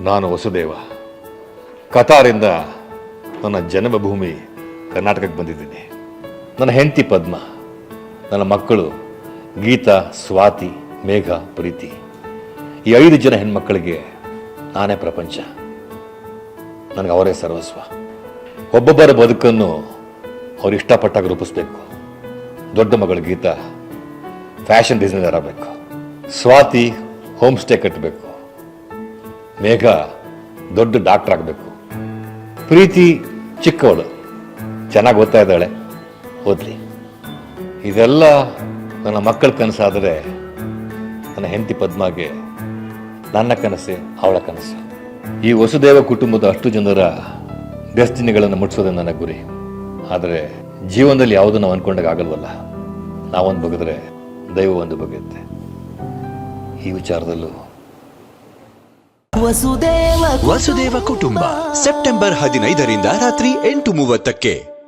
ನಾನು ವಸುದೇವ. ಕತಾರಿಂದ ನನ್ನ ಜನ್ಮಭೂಮಿ ಕರ್ನಾಟಕಕ್ಕೆ ಬಂದಿದ್ದೀನಿ. ನನ್ನ ಹೆಂಡತಿ ಪದ್ಮ, ನನ್ನ ಮಕ್ಕಳು ಗೀತಾ, ಸ್ವಾತಿ, ಮೇಘ, ಪ್ರೀತಿ. ಈ ಐದು ಜನ ಹೆಣ್ಮಕ್ಕಳಿಗೆ ನಾನೇ ಪ್ರಪಂಚ. ನನಗೆ ಅವರೇ ಸರ್ವಸ್ವ. ಒಬ್ಬೊಬ್ಬರ ಬದುಕನ್ನು ಅವ್ರು ಇಷ್ಟಪಟ್ಟಾಗ ರೂಪಿಸ್ಬೇಕು. ದೊಡ್ಡ ಮಗಳು ಗೀತಾ, ಫ್ಯಾಷನ್ ಡಿಸೈನರ್ ಆಗಬೇಕು. ಸ್ವಾತಿ ಹೋಮ್ ಸ್ಟೇ ಕಟ್ಟಬೇಕು. ಮೇಘ ದೊಡ್ಡ ಡಾಕ್ಟರ್ ಆಗಬೇಕು. ಪ್ರೀತಿ ಚಿಕ್ಕವಳು. ಚೆನ್ನಾಗಿ ಓದ್ತಾ ಇದ್ದಾಳೆ. ಓದ್ಲಿ. ಇದೆಲ್ಲ ನನ್ನ ಮಕ್ಕಳ ಕನಸಾದರೆ ನನ್ನ ಹೆಂಡತಿ ಪದ್ಮಾಗೆ ನನ್ನ ಕನಸೆ ಅವಳ ಕನಸು. ಈ ವಸುದೇವ ಕುಟುಂಬದ ಅಷ್ಟು ಜನರ ಡೆಸ್ಟಿನಿಗಳನ್ನು ಮುಟ್ಸೋದೇ ನನ್ನ ಗುರಿ. ಆದರೆ ಜೀವನದಲ್ಲಿ ಯಾವುದು ನಾವು ಅಂದ್ಕೊಂಡಾಗ ಆಗಲ್ವಲ್ಲ? ನಾವೊಂದು ಬಗೆದ್ರೆ ದೈವ ಒಂದು ಬಗೆಯುತ್ತೆ ಈ ವಿಚಾರದಲ್ಲೂ ವಸುದೇವ ವಸುದೇವ ಕುಟುಂಬ ಸೆಪ್ಟೆಂಬರ್ ಹದಿನೈದರಿಂದ ರಾತ್ರಿ ಎಂಟು ಮೂವತ್ತಕ್ಕೆ.